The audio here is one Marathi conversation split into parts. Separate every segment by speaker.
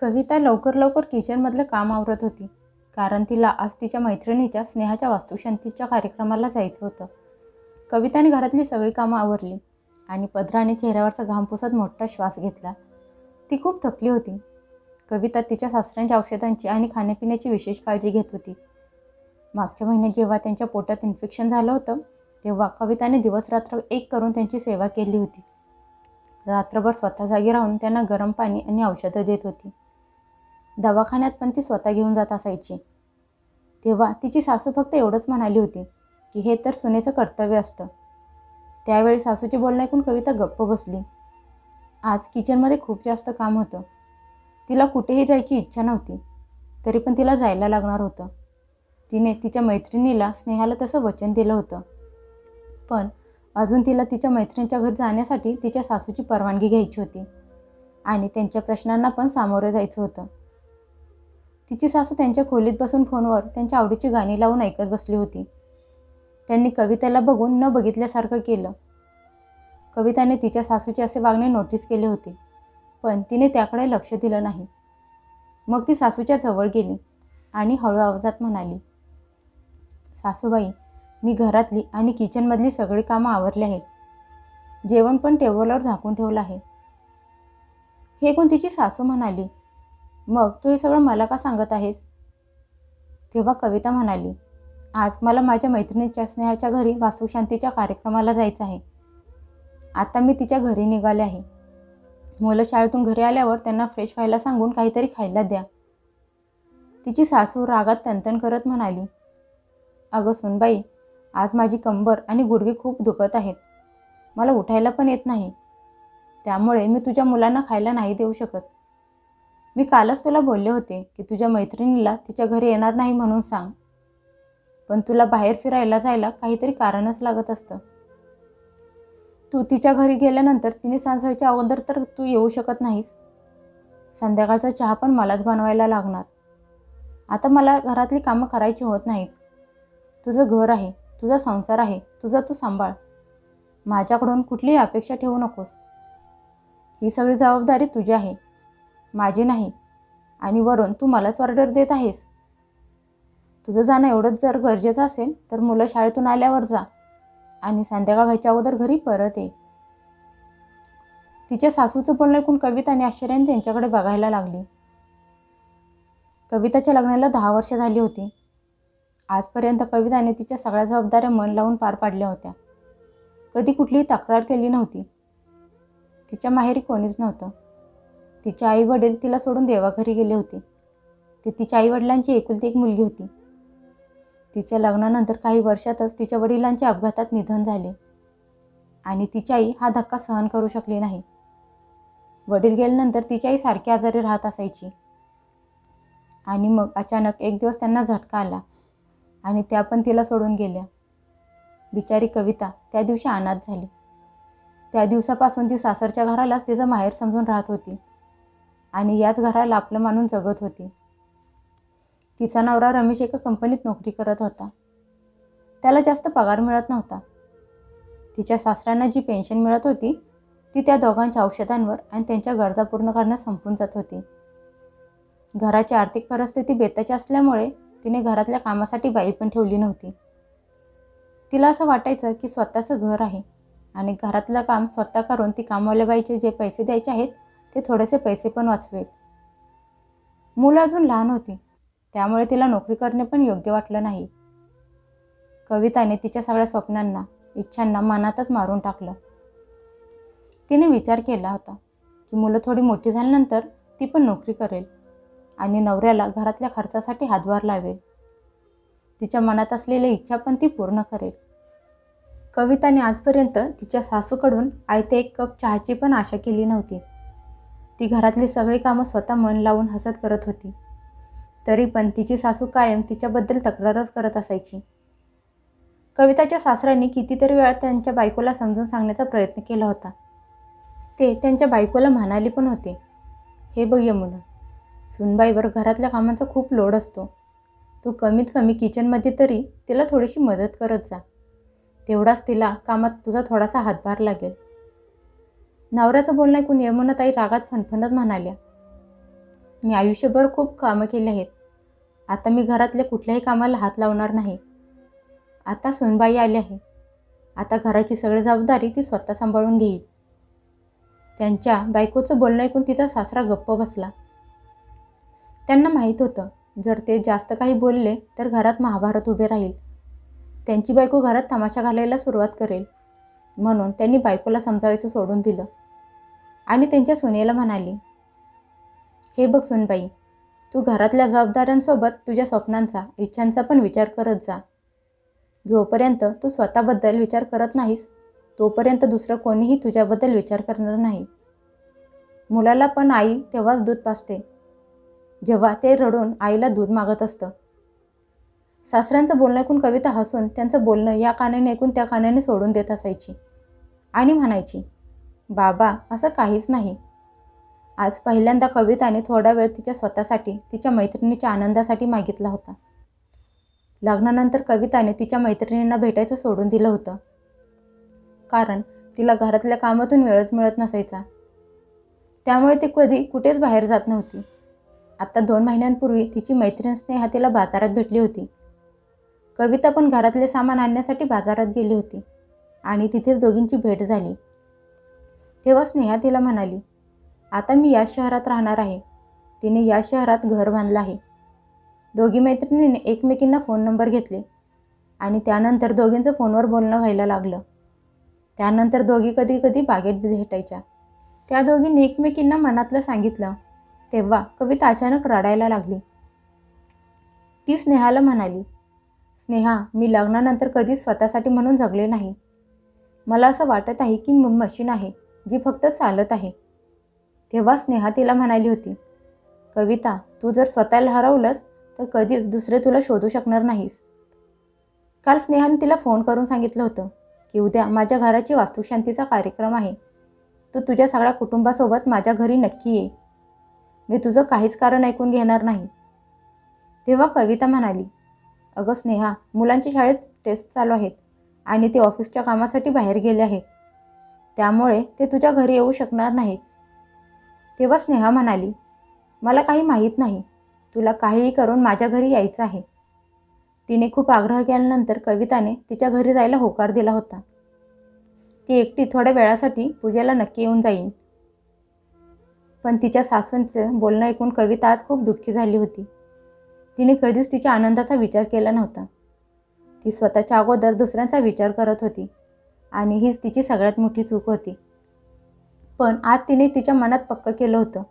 Speaker 1: कविता लवकर लवकर किचनमधलं काम आवरत होती. कारण तिला आज तिच्या मैत्रिणीच्या स्नेहाच्या वास्तुशांतीच्या कार्यक्रमाला जायचं होतं. कविताने घरातली सगळी कामं आवरली आणि पदराने चेहऱ्यावरचा घाम पुसत मोठा श्वास घेतला. ती खूप थकली होती. कविता तिच्या सासऱ्यांच्या औषधांची आणि खाण्यापिण्याची विशेष काळजी घेत होती. मागच्या महिन्यात जेव्हा त्यांच्या पोटात इन्फेक्शन झालं होतं तेव्हा कविताने दिवसरात्र एक करून त्यांची सेवा केली होती. रात्रभर स्वतः जागी राहून त्यांना गरम पाणी आणि औषधं देत होती. दवाखान्यात पण ती स्वतः घेऊन जात असायची. तेव्हा तिची सासू फक्त एवढंच म्हणाली होती की हे तर सुनेचं कर्तव्य असतं. त्यावेळी सासूचे बोलणं ऐकून कविता गप्प बसली. आज किचनमध्ये खूप जास्त काम होतं. तिला कुठेही जायची इच्छा नव्हती तरी पण तिला जायला लागणार होतं. तिने तिच्या मैत्रिणीला स्नेहाला तसं वचन दिलं होतं. पण अजून तिला तिच्या मैत्रिणीच्या घर जाण्यासाठी तिच्या सासूची परवानगी घ्यायची होती आणि त्यांच्या प्रश्नांना पण सामोरं जायचं होतं. तिची सासू त्यांच्या खोलीत बसून फोनवर त्यांच्या आवडीची गाणी लावून ऐकत बसली होती. त्यांनी कवितेला बघून न बघितल्यासारखं केलं. कविताने तिच्या सासूचे असे वागणे नोटीस केले होते पण तिने त्याकडे लक्ष दिलं नाही. मग ती सासूच्या जवळ गेली आणि हळू आवाजात म्हणाली सासूबाई मी घरातली आणि किचनमधली सगळी कामं आवरली आहेत. जेवण पण टेबलवर झाकून ठेवलं आहे. हे कोण तिची सासू म्हणाली? मग तू हे सगळं मला का सांगत आहेस? तेव्हा कविता म्हणाली आज मला माझ्या मैत्रिणीच्या स्नेहाच्या घरी वास्तुशांतीच्या कार्यक्रमाला जायचं आहे. आता मी तिच्या घरी निघाले आहे. मुलं शाळेतून घरी आल्यावर त्यांना फ्रेश व्हायला सांगून काहीतरी खायला द्या. तिची सासू रागात तनतन करत म्हणाली अगं सुनबाई आज माझी कंबर आणि गुडघे खूप दुखत आहेत. मला उठायला पण येत नाही. त्यामुळे मी तुझ्या मुलांना खायला नाही देऊ शकत. मी कालच तुला बोलले होते की तुझ्या मैत्रिणीला तिच्या घरी येणार नाही म्हणून सांग. पण तुला बाहेर फिरायला जायला काहीतरी कारणच लागत असतं. तू तिच्या घरी गेल्यानंतर तिने सांसवायच्या अगोदर तर तू येऊ शकत नाहीस. संध्याकाळचा चहा पण मलाच बनवायला लागणार. आता मला घरातली कामं करायची होत नाहीत. तुझं घर आहे तुझा संसार आहे तुझा तू सांभाळ. माझ्याकडून कुठलीही अपेक्षा ठेवू नकोस. ही सगळी जबाबदारी तुझी आहे. माझी नाही. आणि वरून तू मलाच ऑर्डर देत आहेस. तुझं जाणं एवढंच जर गरजेचं असेल तर मुलं शाळेतून आल्यावर जा. आणि संध्याकाळ व्हायच्या अगोदर घरी परत ये. तिच्या सासूचं बोलणं ऐकून कविताने आश्चर्याने त्यांच्याकडे बघायला लागली. कविताच्या लग्नाला दहा वर्ष झाली होती. आजपर्यंत कविताने तिच्या सगळ्या जबाबदाऱ्या मन लावून पार पाडल्या होत्या. कधी कुठलीही तक्रार केली नव्हती. तिच्या माहेरी कोणीच नव्हतं. तिचे आई वडील तिला सोडून देवाघरी गेले होते. ती तिच्या आईवडिलांची एकुलती एक मुलगी होती. तिच्या लग्नानंतर काही वर्षातच तिच्या वडिलांचे अपघातात निधन झाले. आणि तिची आई हा धक्का सहन करू शकली नाही. वडील गेल्यानंतर तिची आई सारखी आजारी राहत असायची. आणि मग अचानक एक दिवस त्यांना झटका आला आणि त्या पण तिला सोडून गेल्या. बिचारी कविता त्या दिवशी अनाथ झाली. त्या दिवसापासून ती सासरच्या घरालाच तिचं माहेर समजून राहत होती. आणि याच घराला आपलं मानून जगत होती. तिचा नवरा रमेश एका कंपनीत नोकरी करत होता. त्याला जास्त पगार मिळत नव्हता. तिच्या सासऱ्यांना जी पेन्शन मिळत होती ती त्या दोघांच्या औषधांवर आणि त्यांच्या गरजा पूर्ण करण्यास संपून जात होती. घराची आर्थिक परिस्थिती बेताची असल्यामुळे तिने घरातल्या कामासाठी बाई पण ठेवली नव्हती. तिला असं वाटायचं की स्वतःचं घर आहे आणि घरातलं काम स्वतः करून ती कामवाल्या बाईचे जे पैसे द्यायचे आहेत ते थोडेसे पैसे पण वाचवेल. मुलं अजून लहान होती. त्यामुळे तिला नोकरी करणे पण योग्य वाटलं नाही. कविताने तिच्या सगळ्या स्वप्नांना इच्छांना मनातच मारून टाकलं. तिने विचार केला होता की मुलं थोडी मोठी झाल्यानंतर ती पण नोकरी करेल आणि नवऱ्याला घरातल्या खर्चासाठी हातभार लावेल. तिच्या मनात असलेल्या इच्छा पण ती पूर्ण करेल. कविताने आजपर्यंत तिच्या सासूकडून आयते एक कप चहाची पण आशा केली नव्हती. ती घरातली सगळी कामं स्वतः मन लावून हसत करत होती. तरी पण तिची सासू कायम तिच्याबद्दल तक्रारच करत असायची. कविताच्या सासऱ्यांनी कितीतरी वेळा त्यांच्या बायकोला समजून सांगण्याचा प्रयत्न केला होता. ते त्यांच्या बायकोला म्हणाले पण होते हे बघ मुलं सुनबाईवर घरातल्या कामांचा खूप लोड असतो. तू कमीत कमी किचनमध्ये तरी तिला थोडीशी मदत करत जा. तेवढाच तिला कामात तुझा थोडासा हातभार लागेल. नवऱ्याचं बोलणं ऐकून यमुनाताई रागात फणफणत म्हणाल्या मी आयुष्यभर खूप कामं केली आहेत. आता मी घरातल्या कुठल्याही कामाला हात लावणार नाही. आता सुनबाई आली आहे. आता घराची सगळी जबाबदारी ती स्वतः सांभाळून घेईल. त्यांच्या बायकोचं बोलणं ऐकून तिचा सासरा गप्प बसला. त्यांना माहीत होतं जर ते जास्त काही बोलले तर घरात महाभारत उभे राहील. त्यांची बायको घरात तमाशा घालायला सुरुवात करेल. म्हणून त्यांनी बायकोला समजावायचं सोडून दिलं. आणि त्यांच्या सुनेला म्हणाली हे बघ सुनबाई तू घरातल्या जबाबदाऱ्यांसोबत तुझ्या स्वप्नांचा इच्छांचा पण विचार करत जा. जोपर्यंत तू स्वतःबद्दल विचार करत नाहीस तोपर्यंत दुसरं कोणीही तुझ्याबद्दल विचार करणार नाही. मुलाला पण आई तेव्हाच दूध पाजते. जेव्हा ते रडून आईला दूध मागत असतं. सासऱ्यांचं बोलणं ऐकून कविता हसून त्यांचं बोलणं या कानाने ऐकून त्या कानाने सोडून देत असायची आणि म्हणायची बाबा असं काहीच नाही. आज पहिल्यांदा कविताने थोडा वेळ तिच्या स्वतःसाठी तिच्या मैत्रिणीच्या आनंदासाठी मागितला होता. लग्नानंतर कविताने तिच्या मैत्रिणींना भेटायचं सोडून दिलं होतं. कारण तिला घरातल्या कामातून वेळच मिळत नसायचा. त्यामुळे ती कधी कुठेच बाहेर जात नव्हती. आत्ता दोन महिन्यांपूर्वी तिची मैत्रीण स्नेहा तिला बाजारात भेटली होती. कविता पण घरातले सामान आणण्यासाठी बाजारात गेली होती आणि तिथेच दोघींची भेट झाली. तेव्हा स्नेहा तिला म्हणाली आता मी या शहरात राहणार आहे. तिने या शहरात घर बांधलं आहे. दोघी मैत्रिणीने एकमेकींना फोन नंबर घेतले आणि त्यानंतर दोघींचं फोनवर बोलणं व्हायला लागलं. त्यानंतर दोघी कधी कधी बागेत भेटायच्या. त्या दोघींनी एकमेकींना मनातलं सांगितलं तेव्हा कविता अचानक रडायला लागली. ती स्नेहाला म्हणाली स्नेहा मी लग्नानंतर कधीच स्वतःसाठी म्हणून जगले नाही. मला असं वाटत आहे की मी मशीन आहे. जी फक्त चालत आहे. तेव्हा स्नेहा तिला म्हणाली होती कविता तू जर स्वतःला हरवलंस तर कधीच दुसरे तुला शोधू शकणार नाहीस. काल स्नेहाने तिला फोन करून सांगितलं होतं की उद्या माझ्या घराची वास्तुशांतीचा कार्यक्रम आहे. तू तुझ्या सगळ्या कुटुंबासोबत माझ्या घरी नक्की ये. मी तुझं काहीच कारण ऐकून घेणार नाही. तेव्हा कविता म्हणाली अगं स्नेहा मुलांची शाळेत टेस्ट चालू आहेत आणि ते ऑफिसच्या कामासाठी बाहेर गेले आहेत. त्यामुळे ते तुझ्या घरी येऊ शकणार नाहीत तेव्हा स्नेहा म्हणाली मला काही माहीत नाही. तुला काहीही करून माझ्या घरी यायचं आहे. तिने खूप आग्रह केल्यानंतर कविताने तिच्या घरी जायला होकार दिला होता. ती एकटी थोड्या वेळासाठी पूजेला नक्की येऊन जाईन. पण तिच्या सासूंचं बोलणं ऐकून कविता आज खूप दुःखी झाली होती. तिने कधीच तिच्या आनंदाचा विचार केला नव्हता. ती स्वतःच्या अगोदर दुसऱ्यांचा विचार करत होती. आणि हीच तिची सगळ्यात मोठी चूक होती. पण आज तिने तिच्या मनात पक्क केलं होतं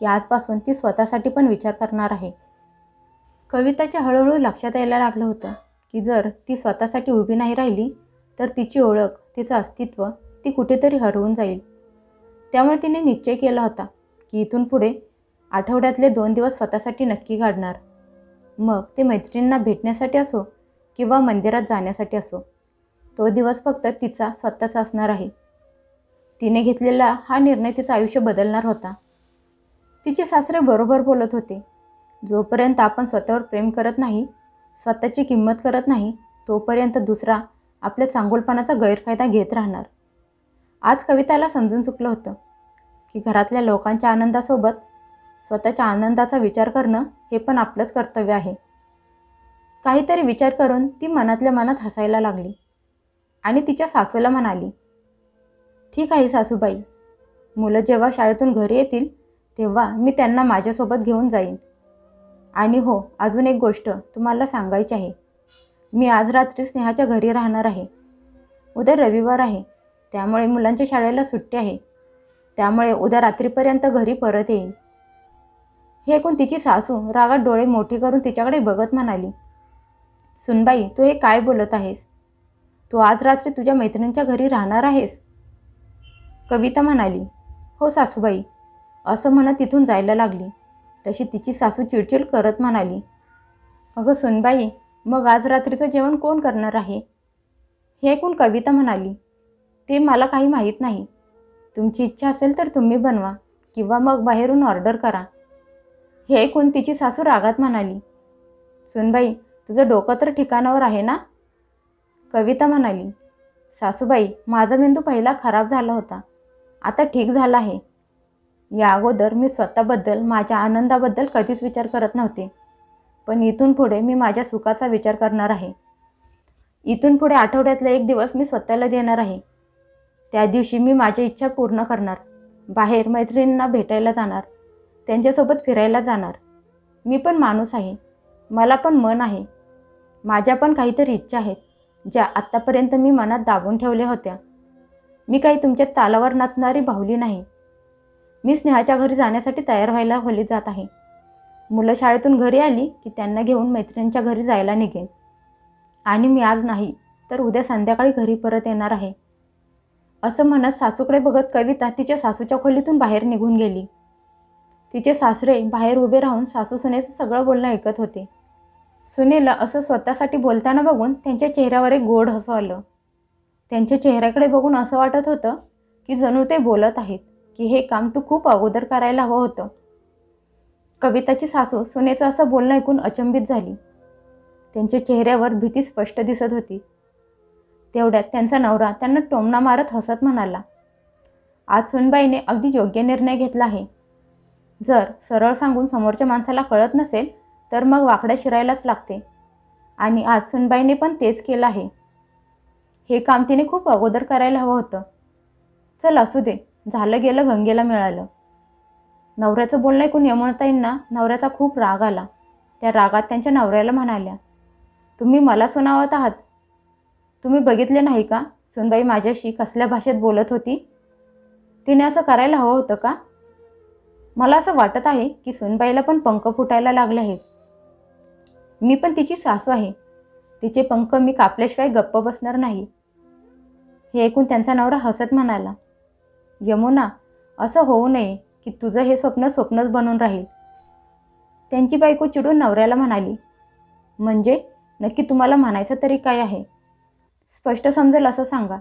Speaker 1: की आजपासून ती स्वतःसाठी पण विचार करणार आहे. कविताच्या हळूहळू लक्षात यायला लागलं होतं की जर ती स्वतःसाठी उभी नाही राहिली तर तिची ओळख तिचं अस्तित्व ती कुठेतरी हरवून जाईल. त्यामुळे तिने निश्चय केला होता की इथून पुढे आठवड्यातले दोन दिवस स्वतःसाठी नक्की काढणार. मग ते मैत्रिणींना भेटण्यासाठी असो किंवा मंदिरात जाण्यासाठी असो तो दिवस फक्त तिचा स्वतःचा असणार आहे. तिने घेतलेला हा निर्णय तिचं आयुष्य बदलणार होता. तिचे सासरे बरोबर बोलत होते. जोपर्यंत आपण स्वतःवर प्रेम करत नाही स्वतःची किंमत करत नाही तोपर्यंत दुसरा आपल्या चांगुलपणाचा गैरफायदा घेत राहणार. आज कविताला समजून चुकलं होतं की घरातल्या लोकांच्या आनंदासोबत स्वतःच्या आनंदाचा विचार करणं हे पण आपलंच कर्तव्य आहे. काहीतरी विचार करून ती मनातल्या मनात हसायला लागली. आणि तिच्या सासूला म्हणाली ठीक आहे सासूबाई. मुलं जेव्हा शाळेतून घरी येतील तेव्हा मी त्यांना माझ्यासोबत घेऊन जाईन. आणि हो अजून एक गोष्ट तुम्हाला सांगायची आहे. मी आज रात्री स्नेहाच्या घरी राहणार आहे. उद्या रविवार आहे. त्यामुळे मुलांच्या शाळेला सुट्टी आहे. त्यामुळे उद्या रात्रीपर्यंत घरी परत येईन. हे ऐकून तिची सासू रागात डोळे मोठे करून तिच्याकडे बघत म्हणाली सुनबाई तू हे काय बोलत आहेस? तू आज रात्री तुझ्या मैत्रिणींच्या घरी राहणार आहेस? कविता म्हणाली हो सासूबाई. असं म्हणत तिथून जायला लागली. तशी तिची सासू चिडचिड करत म्हणाली अगं सुनबाई मग आज रात्रीचं जेवण कोण करणार आहे? हे ऐकून कविता म्हणाली ते मला काही माहीत नाही. तुमची इच्छा असेल तर तुम्ही बनवा किंवा मग बाहेरून ऑर्डर करा. हे ऐकून तिची सासू रागात म्हणाली सुनबाई तुझं डोकं तर ठिकाणावर आहे ना? कविता म्हणाली सासूबाई माझा मेंदू पहिला खराब झाला होता. आता ठीक झाला आहे. या अगोदर मी स्वतःबद्दल माझ्या आनंदाबद्दल कधीच विचार करत नव्हते. पण इथून पुढे मी माझ्या सुखाचा विचार करणार आहे. इथून पुढे आठवड्यातला एक दिवस मी स्वतःला देणार आहे. त्या दिवशी मी माझ्या इच्छा पूर्ण करणार. बाहेर मैत्रिणींना भेटायला जाणार. त्यांच्यासोबत फिरायला जाणार. मी पण माणूस आहे. मला पण मन आहे. माझ्या पण काहीतरी इच्छा आहेत. ज्या आत्तापर्यंत मी मनात दाबून ठेवल्या होत्या. मी काही तुमच्या तालावर नाचणारी भावली नाही. मी स्नेहाच्या घरी जाण्यासाठी तयार व्हायला खोलीत जात आहे. मुलं शाळेतून घरी आली की त्यांना घेऊन मैत्रिणींच्या घरी जायला निघेन. आणि मी आज नाही तर उद्या संध्याकाळी घरी परत येणार आहे. असं म्हणत सासूकडे बघत कविता तिच्या सासूच्या खोलीतून बाहेर निघून गेली. तिचे सासरे बाहेर उभे राहून सासू सुनेचं सगळं बोलणं ऐकत होते. सुनेला असं स्वतःसाठी बोलताना बघून त्यांच्या चेहऱ्यावर एक गोड हसू आलं. त्यांच्या चेहऱ्याकडे बघून असं वाटत होतं की जणू ते बोलत आहेत की हे काम तू खूप अगोदर करायला हवं होतं. कविताची सासू सुनेचं असं बोलणं ऐकून अचंबित झाली. त्यांच्या चेहऱ्यावर भीती स्पष्ट दिसत होती. तेवढ्यात त्यांचा नवरा त्यांना टोमणा मारत हसत म्हणाला आज सुनबाईने अगदी योग्य निर्णय घेतला आहे. जर सरळ सांगून समोरच्या माणसाला कळत नसेल तर मग वाकड्या शिरायलाच लागते. आणि आज सुनबाईने पण तेच केलं आहे. हे काम तिने खूप अगोदर करायला हवं होतं. चल असू दे झालं गेलं गंगेला मिळालं. नवऱ्याचं बोलणं ऐकून यमुनाताईंना नवऱ्याचा खूप राग आला. त्या रागात त्यांच्या नवऱ्याला म्हणाल्या तुम्ही मला सुनावत आहात. तुम्ही बघितले नाही का सुनबाई माझ्याशी कसल्या भाषेत बोलत होती? तिने असं करायला हवं होतं का? मला असं वाटत आहे की सुनबाईला पण पंख फुटायला लागले आहेत. मी पण तिची सासू आहे. तिचे पंख मी कापल्याशिवाय गप्प बसणार नाही. हे ऐकून त्यांचा नवरा हसत म्हणाला यमुना असं होऊ नये की तुझं हे स्वप्न स्वप्नच बनून राहील. त्यांची बायको चिडून नवऱ्याला म्हणाली म्हणजे नक्की तुम्हाला म्हणायचं तरी काय आहे? स्पष्ट समजेल असं सांगा.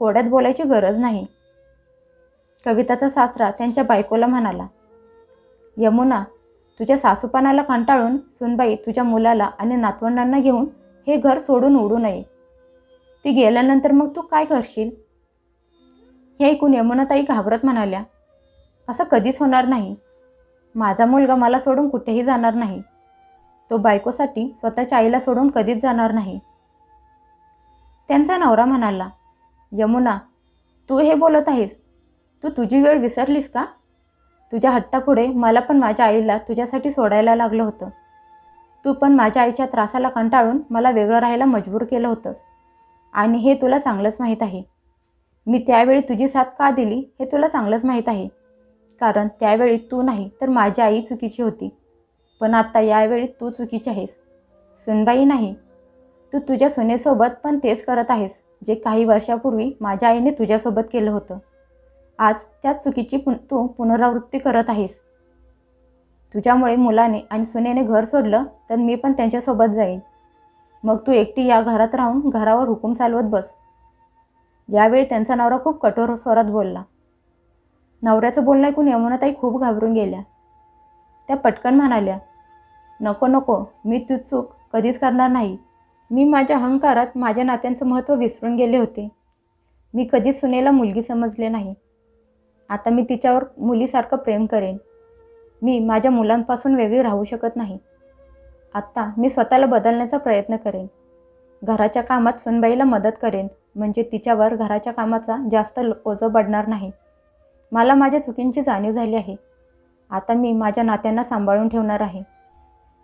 Speaker 1: कोड्यात बोलायची गरज नाही. कविताचा सासरा त्यांच्या बायकोला म्हणाला यमुना तुझ्या सासूपानाला कंटाळून सुनबाई तुझ्या मुलाला आणि नातवंडांना घेऊन हे घर सोडून उडू नये. ती गेल्यानंतर मग तू काय करशील? हे ऐकून यमुनाताई घाबरत म्हणाल्या असं कधीच होणार नाही. माझा मुलगा मला सोडून कुठेही जाणार नाही. तो बायकोसाठी स्वतःच्या आईला सोडून कधीच जाणार नाही. त्यांचा नवरा म्हणाला यमुना तू हे बोलत आहेस. तू तुझी वेळ विसरलीस का? तुझ्या हट्टापुढे मला पण माझ्या आईला तुझ्यासाठी सोडायला लागलं होतं. तू पण माझ्या आईच्या त्रासाला कंटाळून मला वेगळं राहायला मजबूर केलं होतंस. आणि हे तुला चांगलंच माहीत आहे. मी त्यावेळी तुझी साथ का दिली हे तुला चांगलंच माहीत आहे. कारण त्यावेळी तू नाही तर माझी आई चुकीची होती. पण आत्ता यावेळी तू चुकीची आहेस. सुनबाई नाही. तू तुझ्या सुनेसोबत पण तेच करत आहेस जे काही वर्षापूर्वी माझ्या आईने तुझ्यासोबत केलं होतं. आज त्याच चुकीची पुन तू पुनरावृत्ती करत आहेस. तुझ्यामुळे मुलाने आणि सुनेने घर सोडलं तर मी पण त्यांच्यासोबत जाईन. मग तू एकटी या घरात राहून घरावर हुकूम चालवत बस. यावेळी त्यांचा नवरा खूप कठोर स्वरात बोलला. नवऱ्याचं बोलणं ऐकून यमुनाताई खूप घाबरून गेल्या. त्या पटकन म्हणाल्या नको नको मी तू चूक कधीच करणार नाही. मी माझ्या अहंकारात माझ्या नात्यांचं महत्त्व विसरून गेले होते. मी कधीच सुनेला मुलगी समजले नाही. आता मी तिच्यावर मुलीसारखं प्रेम करेन. मी माझ्या मुलांपासून वेगळी राहू शकत नाही. आत्ता मी स्वतःला बदलण्याचा प्रयत्न करेन. घराच्या कामात सुनबाईला मदत करेन म्हणजे तिच्यावर घराच्या कामाचा जास्त ओझं पडणार नाही. मला माझ्या चुकींची जाणीव झाली आहे. आता मी माझ्या नात्यांना सांभाळून ठेवणार आहे.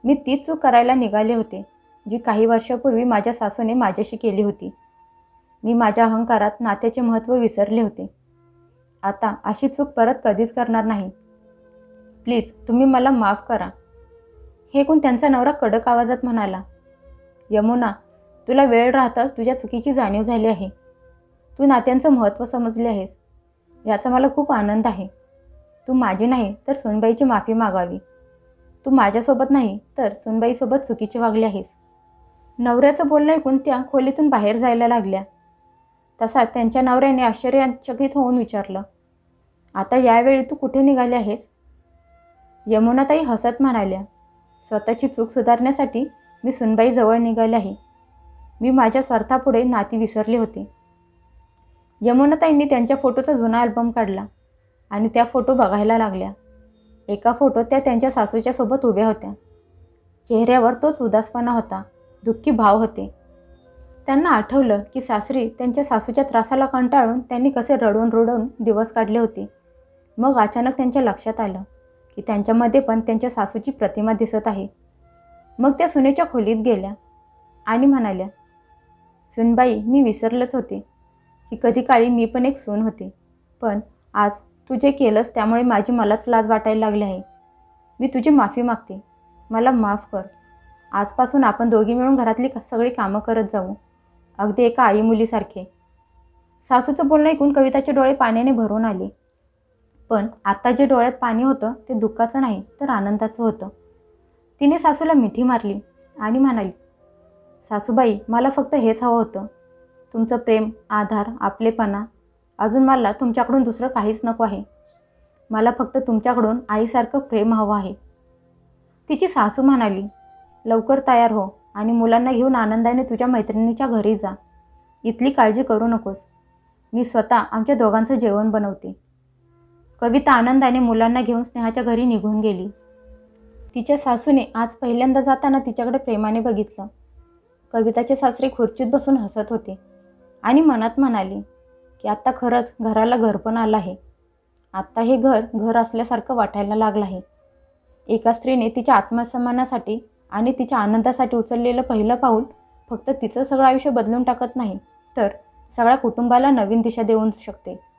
Speaker 1: मी तीच चूक करायला निघाले होते जी काही वर्षापूर्वी माझ्या सासूने माझ्याशी केली होती. मी माझ्या अहंकारात नात्याचे महत्त्व विसरले होते. आता अशी चूक परत कधीच करणार नाही. प्लीज तुम्ही मला माफ करा. हे ऐकून त्यांचा नवरा कडक आवाजात म्हणाला यमुना तुला वेळ राहताच तुझ्या चुकीची जाणीव झाली आहे. तू नात्यांचं महत्त्व समजले आहेस. याचा मला खूप आनंद आहे. तू माझी नाही तर सुनबाईची माफी मागावी. तू माझ्यासोबत नाही तर सुनबाईसोबत चुकीचे वागले आहेस. नवऱ्याचं बोलणं ऐकून त्या खोलीतून बाहेर जायला लागल्या. तसा त्यांच्या नवऱ्याने आश्चर्यचकित होऊन विचारलं आता यावेळी तू कुठे निघाली आहेस? यमुनाताई हसत म्हणाल्या स्वतःची चूक सुधारण्यासाठी मी सुनबाईजवळ निघाले आहे. मी माझ्या स्वार्थापुढे नाती विसरले होते. यमुनाताईंनी त्यांच्या फोटोचा जुना अल्बम काढला आणि त्या फोटो बघायला लागल्या. एका फोटोत त्या त्यांच्या सासूच्या सोबत उभ्या होत्या. चेहऱ्यावर तोच उदासपणा होता दुःखी भाव होते. त्यांना आठवलं की सासरी त्यांच्या सासूच्या त्रासाला कंटाळून त्यांनी कसे रडून रडून दिवस काढले होते. मग अचानक त्यांच्या लक्षात आलं की त्यांच्यामध्ये पण त्यांच्या सासूची प्रतिमा दिसत आहे. मग त्या सुनेच्या खोलीत गेल्या आणि म्हणाल्या सुनबाई मी विसरलंच होते की कधी काळी मी पण एक सून होते. पण आज तू जे केलंस त्यामुळे माझी मलाच लाज वाटायला लागली आहे. मी तुझी माफी मागते. मला माफ कर. आजपासून आपण दोघी मिळून घरातली सगळी कामं करत जाऊ. अगदी एका आई मुलीसारखे. सासूचं बोलणं ऐकून कविताचे डोळे पाण्याने भरून आले. पण आत्ता जे डोळ्यात पाणी होतं ते दुःखाचं नाही तर आनंदाचं होतं. तिने सासूला मिठी मारली आणि म्हणाली सासूबाई मला फक्त हेच हवं होतं. तुमचं प्रेम आधार आपलेपणा अजून मला तुमच्याकडून दुसरं काहीच नको आहे. मला फक्त तुमच्याकडून आईसारखं प्रेम हवं आहे. तिची सासू म्हणाली लवकर तयार हो आणि मुलांना घेऊन आनंदाने तुझ्या मैत्रिणीच्या घरी जा. इथली काळजी करू नकोस. मी स्वतः आमच्या दोघांचं जेवण बनवते. कविता आनंदाने मुलांना घेऊन स्नेहाच्या घरी निघून गेली. तिच्या सासूने आज पहिल्यांदा जाताना तिच्याकडे प्रेमाने बघितलं. कविताचे सासरे खुर्चीत बसून हसत होते आणि मनात म्हणाली की आत्ता खरंच घराला घर पण आलं आहे. आत्ता हे घर घर असल्यासारखं वाटायला लागलं आहे. एका स्त्रीने तिच्या आत्मसन्मानासाठी आणि तिच्या आनंदासाठी उचललेलं पहिलं पाऊल फक्त तिचं सगळं आयुष्य बदलून टाकत नाही तर सगळ्या कुटुंबाला नवीन दिशा देऊ शकते.